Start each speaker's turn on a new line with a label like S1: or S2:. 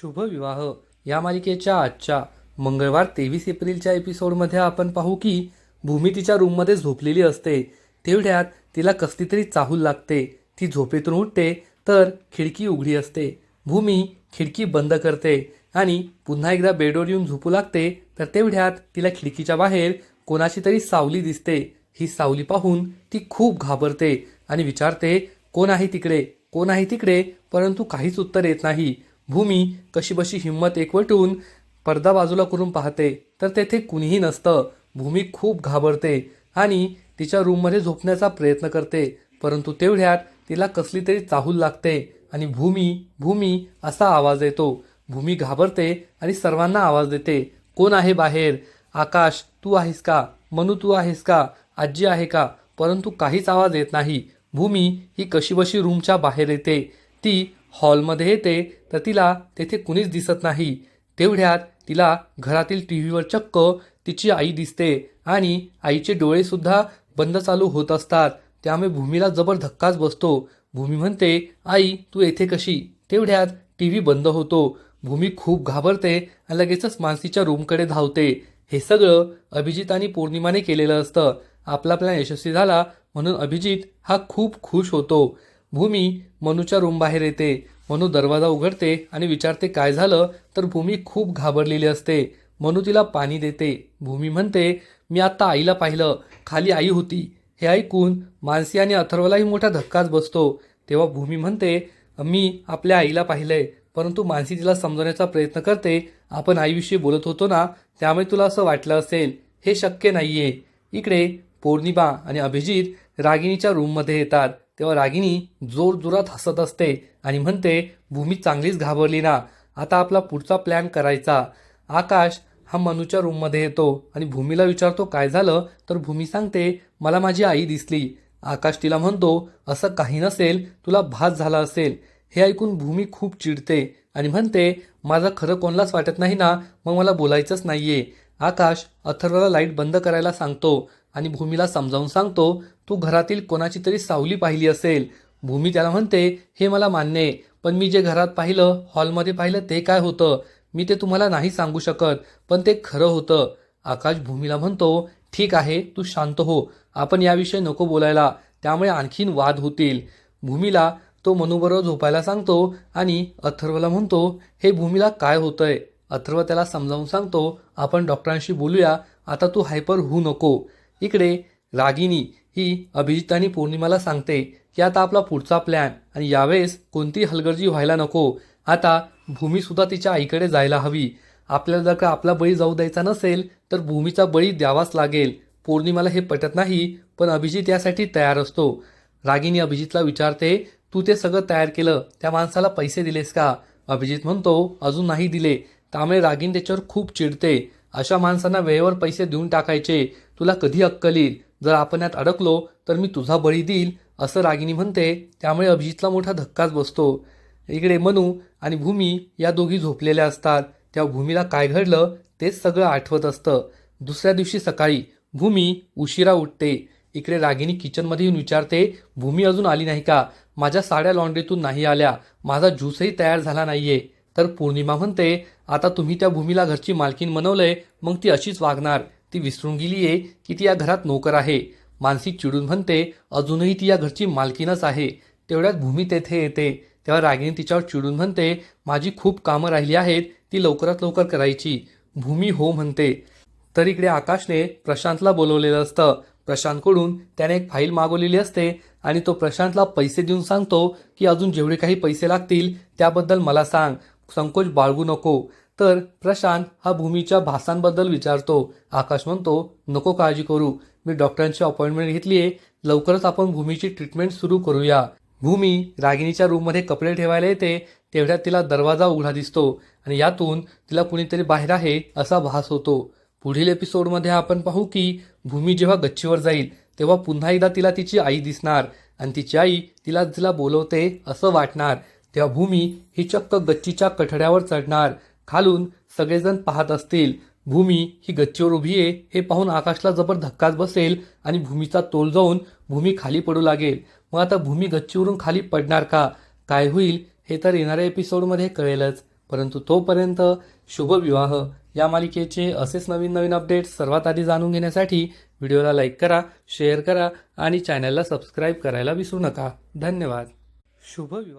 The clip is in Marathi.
S1: शुभविवाह. या मालिकेच्या आजच्या मंगळवार तेवीस एप्रिलच्या एपिसोडमध्ये आपण पाहू की भूमी तिच्या रूममध्ये झोपलेली असते. तेवढ्यात तिला कसली तरी चाहूल लागते. ती झोपेतून उठते तर खिडकी उघडी असते. भूमी खिडकी बंद करते आणि पुन्हा एकदा बेडवर येऊन झोपू लागते तर तेवढ्यात तिला खिडकीच्या बाहेर कोणाची तरी सावली दिसते. ही सावली पाहून ती खूप घाबरते आणि विचारते कोण आहे तिकडे? कोण आहे तिकडे? परंतु काहीच उत्तर येत नाही. भूमी कशीबशी हिंमत एकवटून पडदा बाजूला करून पाहते तर तेथे कुणीही नसतं. भूमी खूप घाबरते आणि तिच्या रूममध्ये झोपण्याचा प्रयत्न करते परंतु तेवढ्यात तिला कसली तरी चाहूल लागते आणि भूमी भूमी असा आवाज येतो. भूमी घाबरते आणि सर्वांना आवाज देते. कोण आहे बाहेर? आकाश तू आहेस का? मनू तू आहेस का? आजी आहे का? परंतु काहीच आवाज येत नाही. भूमी ही कशीबशी रूमच्या बाहेर येते? ती हॉलमध्ये येते तर तिला तेथे कुणीच दिसत नाही. तेवढ्यात तिला घरातील टी व्हीवर चक्क तिची आई दिसते आणि आईचे डोळेसुद्धा बंद चालू होत असतात. त्यामुळे भूमीला जबर धक्काच बसतो. भूमी म्हणते आई तू येथे कशी? तेवढ्यात टी व्ही बंद होतो. भूमी खूप घाबरते आणि लगेचच मानसीच्या रूमकडे धावते. हे सगळं अभिजित आणि पौर्णिमाने केलेलं असतं. आपला प्लॅन यशस्वी झाला म्हणून अभिजित हा खूप खुश होतो. भूमी मनूच्या रूमबाहेर येते. मनू दरवाजा उघडते आणि विचारते काय झालं? तर भूमी खूप घाबरलेली असते. मनू तिला पाणी देते. भूमी म्हणते मी आत्ता आईला पाहिलं. खाली आई होती. हे ऐकून मानसी आणि अथर्वलाही मोठा धक्काच बसतो. तेव्हा भूमी म्हणते मी आपल्या आईला पाहिलंय. परंतु मानसी तिला समजवण्याचा प्रयत्न करते. आपण आईविषयी बोलत होतो ना त्यामुळे तुला असं वाटलं असेल. हे शक्य नाहीये. इकडे पौर्णिमा आणि अभिजित रागिणीच्या रूममध्ये येतात. तेव्हा रागिनी जोरजोरात हसत असते आणि म्हणते भूमी चांगलीच घाबरली ना. आता आपला पुढचा प्लॅन करायचा. आकाश हा मनूच्या रूममध्ये येतो आणि भूमीला विचारतो काय झालं? तर भूमी सांगते मला माझी आई दिसली. आकाश तिला म्हणतो असं काही नसेल तुला भास झाला असेल. हे ऐकून भूमी खूप चिडते आणि म्हणते माझं खरं कोणालाच वाटत नाही ना. मग मला बोलायचंच नाहीये. आकाश अथर्वला लाइट बंद करायला सांगतो आणि भूमीला समजावून सांगतो तू घरातील कोणाची तरी सावली पाहिली असेल. भूमी त्याला म्हणते हे मला मान्य आहे पण मी जे घरात पाहिलं हॉलमध्ये पाहिलं ते काय होतं? मी ते तुम्हाला नाही सांगू शकत पण ते खरं होतं. आकाश भूमीला म्हणतो ठीक आहे तू शांत हो आपण याविषयी नको बोलायला त्यामुळे आणखीन वाद होतील. भूमीला तो मनूबरोबर झोपायला सांगतो आणि अथर्वला म्हणतो हे भूमीला काय होतंय? अथर्व त्याला समजावून सांगतो आपण डॉक्टरांशी बोलूया आता तू हायपर होऊ नको. इकडे रागिनी ही अभिजितानी आणि पौर्णिमाला सांगते की आता आपला पुढचा प्लॅन आणि यावेळेस कोणती हलगर्जी व्हायला नको. आता भूमीसुद्धा तिच्या आईकडे जायला हवी. आपल्याला जर का आपला बळी जाऊ द्यायचा नसेल तर भूमीचा बळी द्यावाच लागेल. पौर्णिमाला हे पटत नाही पण अभिजित यासाठी तयार असतो. रागिनी अभिजितला विचारते तू ते सगळं तयार केलं त्या माणसाला पैसे दिलेस का? अभिजित म्हणतो अजून नाही दिले. त्यामुळे रागिनी त्याच्यावर खूप चिडते. अशा माणसांना वेळेवर पैसे देऊन टाकायचे. तुला कधी अक्कल येईल? जर आपण यात अडकलो तर मी तुझा बळी देईल असं रागिनी म्हणते. त्यामुळे अभिजितला मोठा धक्काच बसतो. इकडे मनू आणि भूमी या दोघी झोपलेल्या असतात. त्या भूमीला काय घडलं तेच सगळं आठवत असतं. दुसऱ्या दिवशी सकाळी भूमी उशिरा उठते. इकडे रागिनी किचनमध्ये येऊन विचारते भूमी अजून आली नाही का? माझ्या साड्या लॉन्ड्रीतून नाही आल्या. माझा ज्यूसही तयार झाला नाहीये. तर पौर्णिमा म्हणते आता तुम्ही त्या भूमीला घरची मालकीन बनवलंय मग ती अशीच वागणार. ती विसरून गेली आहे की ती या घरात नोकर आहे. मानसी चिडून म्हणते अजूनही ती या घरची मालकीनच आहे. तेवढ्यात भूमी तेथे येते तेव्हा रागिनी तिच्यावर चिडून म्हणते माझी खूप कामं राहिली आहेत. ती लवकरात लवकर करायची भूमी हो म्हणते. तर इकडे आकाशने प्रशांतला बोलवलेलं असतं. प्रशांतकडून त्याने एक फाईल मागवलेली असते आणि तो प्रशांतला पैसे देऊन सांगतो की अजून जेवढे काही पैसे लागतील त्याबद्दल मला सांग. संकोच बाळगू नको. तर प्रशांत हा भूमीच्या भासांबद्दल विचारतो. आकाश म्हणतो नको काळजी करू. मी डॉक्टरांची अपॉइंटमेंट घेतली आहे लवकरच आपण भूमीची ट्रीटमेंट सुरू करूया. भूमी रागिणीच्या रूममध्ये कपडे ठेवायला येते तेवढ्यात तिला दरवाजा उघडा दिसतो आणि यातून तिला कुणीतरी बाहेर आहे असा भास होतो. पुढील एपिसोडमध्ये आपण पाहू की भूमी जेव्हा गच्चीवर जाईल तेव्हा पुन्हा एकदा तिला तिची आई दिसणार आणि तिची आई तिला तिला बोलवते असं वाटणार. तेव्हा भूमी ही चक्क गच्चीच्या कठड्यावर चढणार. खालून सगळेजण पाहत असतील भूमी ही गच्चीवर उभी आहे हे पाहून आकाशला जबर धक्काच बसेल आणि भूमीचा तोल जाऊन भूमी खाली पडू लागेल. मग आता भूमी गच्चीवरून खाली पडणार का? काय होईल हे तर येणाऱ्या एपिसोडमध्ये कळेलच. परंतु तोपर्यंत शुभविवाह या मालिकेचे असेच नवीन नवीन अपडेट्स सर्वात आधी जाणून घेण्यासाठी व्हिडिओला लाईक करा शेअर करा आणि चॅनलला सबस्क्राईब करायला विसरू नका. धन्यवाद. शुभविवाह